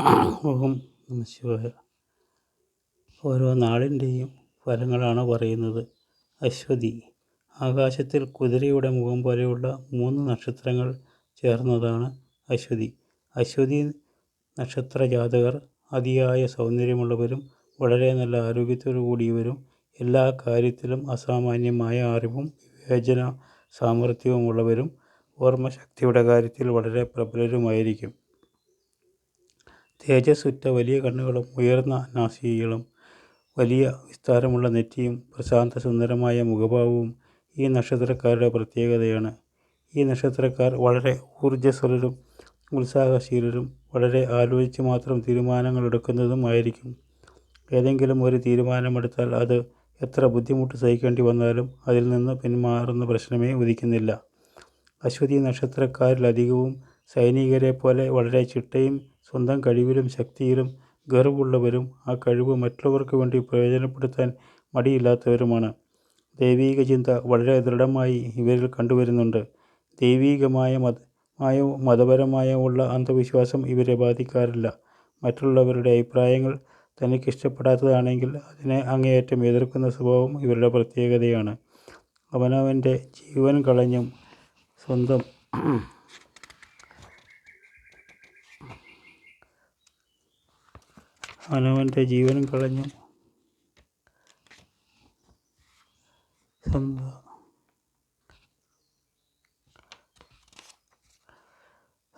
ഓം നമ ഓരോ നാളിന്റെയും ഫലങ്ങളാണ് പറയുന്നത്. അശ്വതി ആകാശത്തിൽ കുതിരയുടെ മുഖം പോലെയുള്ള മൂന്ന് നക്ഷത്രങ്ങൾ ചേർന്നതാണ് അശ്വതി. അശ്വതി നക്ഷത്ര ജാതകർ അതിയായ സൗന്ദര്യമുള്ളവരും വളരെ നല്ല ആരോഗ്യത്തോടു കൂടിയവരും എല്ലാ കാര്യത്തിലും അസാമാന്യമായ അറിവും വിവേചന സാമർഥ്യവുമുള്ളവരും ഓർമ്മശക്തിയുടെ കാര്യത്തിൽ വളരെ പ്രബലരുമായിരിക്കും. തേജസ്സുറ്റ വലിയ കണ്ണുകളും ഉയർന്ന നാസികകളും വലിയ വിസ്താരമുള്ള നെറ്റിയും പ്രശാന്ത സുന്ദരമായ മുഖഭാവവും ഈ നക്ഷത്രക്കാരുടെ പ്രത്യേകതയാണ്. ഈ നക്ഷത്രക്കാർ വളരെ ഊർജസ്വലരും ഉത്സാഹശീലരും വളരെ ആലോചിച്ച് മാത്രം തീരുമാനങ്ങൾ എടുക്കുന്നതും ആയിരിക്കും. ഏതെങ്കിലും ഒരു തീരുമാനമെടുത്താൽ അത് എത്ര ബുദ്ധിമുട്ട് സഹിക്കേണ്ടി വന്നാലും അതിൽ നിന്ന് പിന്മാറുന്ന പ്രശ്നമേ ഉദിക്കുന്നില്ല. അശ്വതി നക്ഷത്രക്കാരിലധികവും സൈനികരെ പോലെ വളരെ ചിട്ടയും സ്വന്തം കഴിവിലും ശക്തിയിലും ഗർവുള്ളവരും ആ കഴിവ് മറ്റുള്ളവർക്ക് വേണ്ടി പ്രയോജനപ്പെടുത്താൻ മടിയില്ലാത്തവരുമാണ്. ദൈവീക ചിന്ത വളരെ ദൃഢമായി ഇവരിൽ കണ്ടുവരുന്നുണ്ട്. ദൈവീകമായ മത മതമായോ മതപരമായോ ഉള്ള അന്ധവിശ്വാസം ഇവരെ ബാധിക്കാറില്ല. മറ്റുള്ളവരുടെ അഭിപ്രായങ്ങൾ തനിക്ക് ഇഷ്ടപ്പെടാത്തതാണെങ്കിൽ അതിനെ അങ്ങേയറ്റം എതിർക്കുന്ന സ്വഭാവം ഇവരുടെ പ്രത്യേകതയാണ്. അവനവന്റെ ജീവൻ കളഞ്ഞും സ്വന്തം അവനവന്റെ ജീവൻ കളഞ്ഞു.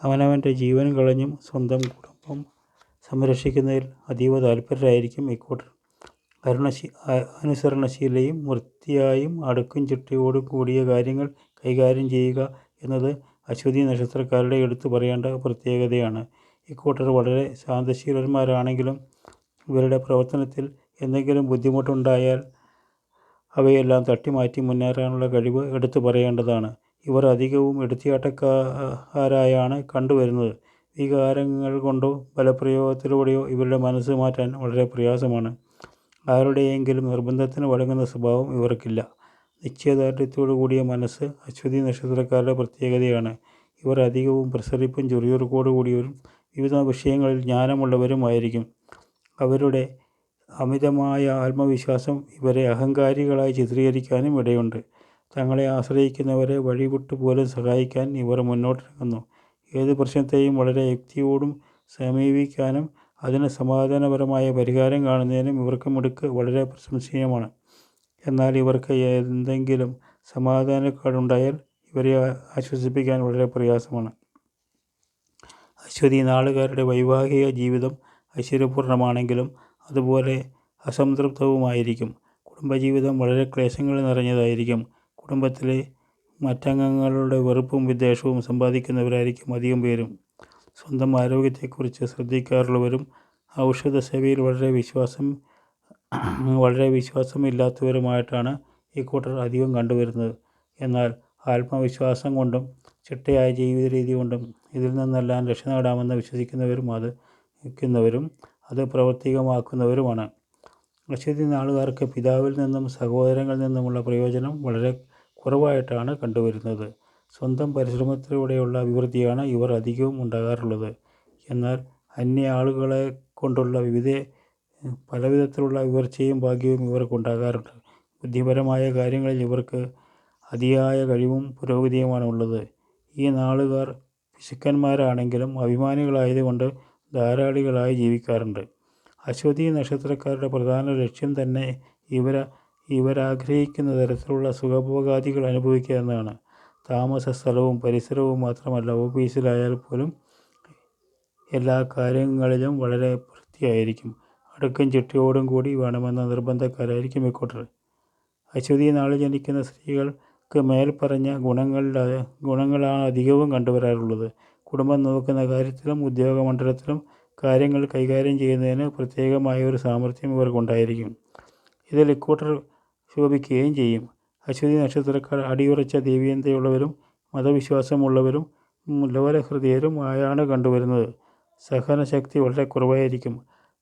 അവനവന്റെ ജീവൻ കളഞ്ഞും സ്വന്തം കുടുംബം സംരക്ഷിക്കുന്നതിൽ അതീവ താല്പര്യരായിരിക്കും ഇക്കൂട്ടർ. അരുണശീ അനുസരണശീലയും വൃത്തിയായും അടുക്കും ചിട്ടയോടും കൂടിയ കാര്യങ്ങൾ കൈകാര്യം ചെയ്യുക എന്നത് അശ്വതി നക്ഷത്രക്കാരുടെ എടുത്തു പറയേണ്ട പ്രത്യേകതയാണ്. ഇക്കൂട്ടർ വളരെ ശാന്തശീലന്മാരാണെങ്കിലും ഇവരുടെ പ്രവർത്തനത്തിൽ എന്തെങ്കിലും ബുദ്ധിമുട്ടുണ്ടായാൽ അവയെല്ലാം തട്ടിമാറ്റി മുന്നേറാനുള്ള കഴിവ് എടുത്തു പറയേണ്ടതാണ്. ഇവർ അധികവും എടുത്തിയാട്ടക്കാരായാണ് കണ്ടുവരുന്നത്. വികാരങ്ങൾ കൊണ്ടോ ബലപ്രയോഗത്തിലൂടെയോ ഇവരുടെ മനസ്സ് മാറ്റാൻ വളരെ പ്രയാസമാണ്. ആരുടെയെങ്കിലും നിർബന്ധത്തിന് വഴങ്ങുന്ന സ്വഭാവം ഇവർക്കില്ല. നിശ്ചയദാർഢ്യത്തോടു കൂടിയ മനസ്സ് അശ്വതി നക്ഷത്രക്കാരുടെ പ്രത്യേകതയാണ്. ഇവർ അധികവും പ്രസരിപ്പും ചുറിയുറുക്കോടു കൂടിയവരും വിവിധ വിഷയങ്ങളിൽ ജ്ഞാനമുള്ളവരുമായിരിക്കും. അവരുടെ അമിതമായ ആത്മവിശ്വാസം ഇവരെ അഹങ്കാരികളായി ചിത്രീകരിക്കാനും ഇടയുണ്ട്. തങ്ങളെ ആശ്രയിക്കുന്നവരെ വഴിവിട്ടു പോലും സഹായിക്കാൻ ഇവർ മുന്നോട്ടിറങ്ങുന്നു. ഏത് പ്രശ്നത്തെയും വളരെ യുക്തിയോടും സമീപിക്കാനും അതിന് സമാധാനപരമായ പരിഹാരം കാണുന്നതിനും ഇവർക്ക് മിടുക്ക് വളരെ പ്രശംസനീയമാണ്. എന്നാൽ ഇവർക്ക് എന്തെങ്കിലും സമാധാനക്കേടുണ്ടായാൽ ഇവരെ ആശ്വസിപ്പിക്കാൻ വളരെ പ്രയാസമാണ്. അശ്വതി നാളുകാരുടെ വൈവാഹിക ജീവിതം ഐശ്വര്യപൂർണമാണെങ്കിലും അതുപോലെ അസംതൃപ്തവുമായിരിക്കും. കുടുംബജീവിതം വളരെ ക്ലേശങ്ങൾ നിറഞ്ഞതായിരിക്കും. കുടുംബത്തിലെ മറ്റംഗങ്ങളുടെ വെറുപ്പും വിദ്വേഷവും സമ്പാദിക്കുന്നവരായിരിക്കും അധികം പേരും. സ്വന്തം ആരോഗ്യത്തെക്കുറിച്ച് ശ്രദ്ധിക്കാറുള്ളവരും ഔഷധ സേവയിൽ വളരെ വിശ്വാസം വളരെ വിശ്വാസമില്ലാത്തവരുമായിട്ടാണ് ഇക്കൂട്ടർ അധികം കണ്ടുവരുന്നത്. എന്നാൽ ആത്മവിശ്വാസം കൊണ്ടും ചിട്ടയായ ജീവിത രീതി കൊണ്ടും ഇതിൽ നിന്നെല്ലാം രക്ഷ നേടാമെന്ന് വിശ്വസിക്കുന്നവരും അത് നിൽക്കുന്നവരും അത് പ്രവർത്തികമാക്കുന്നവരുമാണ്. അശ്വതി നാളുകാർക്ക് പിതാവിൽ നിന്നും സഹോദരങ്ങളിൽ നിന്നുമുള്ള പ്രയോജനം വളരെ കുറവായിട്ടാണ് കണ്ടുവരുന്നത്. സ്വന്തം പരിശ്രമത്തിലൂടെയുള്ള അഭിവൃദ്ധിയാണ് ഇവർ അധികവും ഉണ്ടാകാറുള്ളത്. എന്നാൽ അന്യ ആളുകളെ കൊണ്ടുള്ള വിവിധ പലവിധത്തിലുള്ള വിവർച്ചയും ഭാഗ്യവും ഇവർക്കുണ്ടാകാറുണ്ട് ബുദ്ധിപരമായ കാര്യങ്ങളിൽ ഇവർക്ക് അതിയായ കഴിവും പുരോഗതിയുമാണ് ഉള്ളത്. ഈ നാളുകാർ പിശുക്കന്മാരാണെങ്കിലും അഭിമാനികളായതുകൊണ്ട് ധാരാളികളായി ജീവിക്കാറുണ്ട്. അശ്വതി നക്ഷത്രക്കാരുടെ പ്രധാന ലക്ഷ്യം തന്നെ ഇവര ഇവരാഗ്രഹിക്കുന്ന തരത്തിലുള്ള സുഖഭോഗാദികൾ അനുഭവിക്കുക എന്നതാണ്. താമസ സ്ഥലവും പരിസരവും മാത്രമല്ല ഓഫീസിലായാൽ പോലും എല്ലാ കാര്യങ്ങളിലും വളരെ വൃത്തിയായിരിക്കും. അടുക്കും ചിട്ടയോടും കൂടി വേണമെന്ന നിർബന്ധക്കാരായിരിക്കും ഇക്കൂട്ടർ. അശ്വതി നാളിൽ ജനിക്കുന്ന സ്ത്രീകൾക്ക് മേൽ മേൽപ്പറഞ്ഞ ഗുണങ്ങളുടെ ഗുണങ്ങളാണ് അധികവും കണ്ടുവരാറുള്ളത്. കുടുംബം നോക്കുന്ന കാര്യത്തിലും ഉദ്യോഗമണ്ഡലത്തിലും കാര്യങ്ങൾ കൈകാര്യം ചെയ്യുന്നതിന് പ്രത്യേകമായ ഒരു സാമർഥ്യം ഇവർക്കുണ്ടായിരിക്കും ഇതിൽ ഇക്കൂട്ടർ ശോഭിക്കുകയും ചെയ്യും. അശ്വതി നക്ഷത്രക്കാർ അടിയുറച്ച ദേവീയതയുള്ളവരും മതവിശ്വാസമുള്ളവരും ലോലഹൃദയരും ആയാണ് കണ്ടുവരുന്നത്. സഹനശക്തി വളരെ കുറവായിരിക്കും.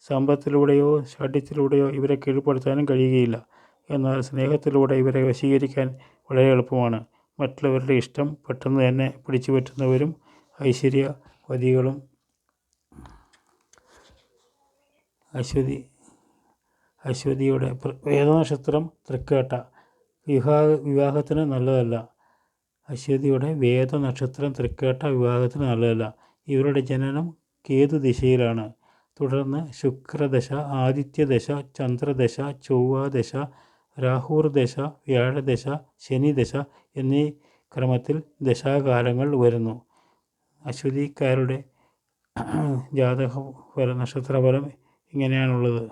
സമ്പത്തിലൂടെയോ ഷാഠ്യത്തിലൂടെയോ ഇവരെ കീഴ്പ്പെടുത്താനും കഴിയുകയില്ല. എന്നാൽ സ്നേഹത്തിലൂടെ ഇവരെ വശീകരിക്കാൻ വളരെ എളുപ്പമാണ്. മറ്റുള്ളവരുടെ ഇഷ്ടം പെട്ടെന്ന് തന്നെ പിടിച്ചു പറ്റുന്നവരും ഐശ്വര്യവതികളും അശ്വതി അശ്വതിയുടെ വേദനക്ഷത്രം തൃക്കേട്ട. വിവാഹ വിവാഹത്തിന് നല്ലതല്ല. അശ്വതിയുടെ വേദനക്ഷത്രം തൃക്കേട്ട വിവാഹത്തിന് നല്ലതല്ല. ഇവരുടെ ജനനം കേതു ദിശയിലാണ് തുടർന്ന് ശുക്രദശ ആദിത്യദശ ചന്ദ്രദശ ചൊവ്വാദശ രാഹുർ ദശ വ്യാഴദശ ശനിദശ എന്നീ ക്രമത്തിൽ ദശാകാലങ്ങൾ വരുന്നു. അശ്വതിക്കാരുടെ ജാതക ഫല നക്ഷത്രഫലം ഇങ്ങനെയാണുള്ളത്.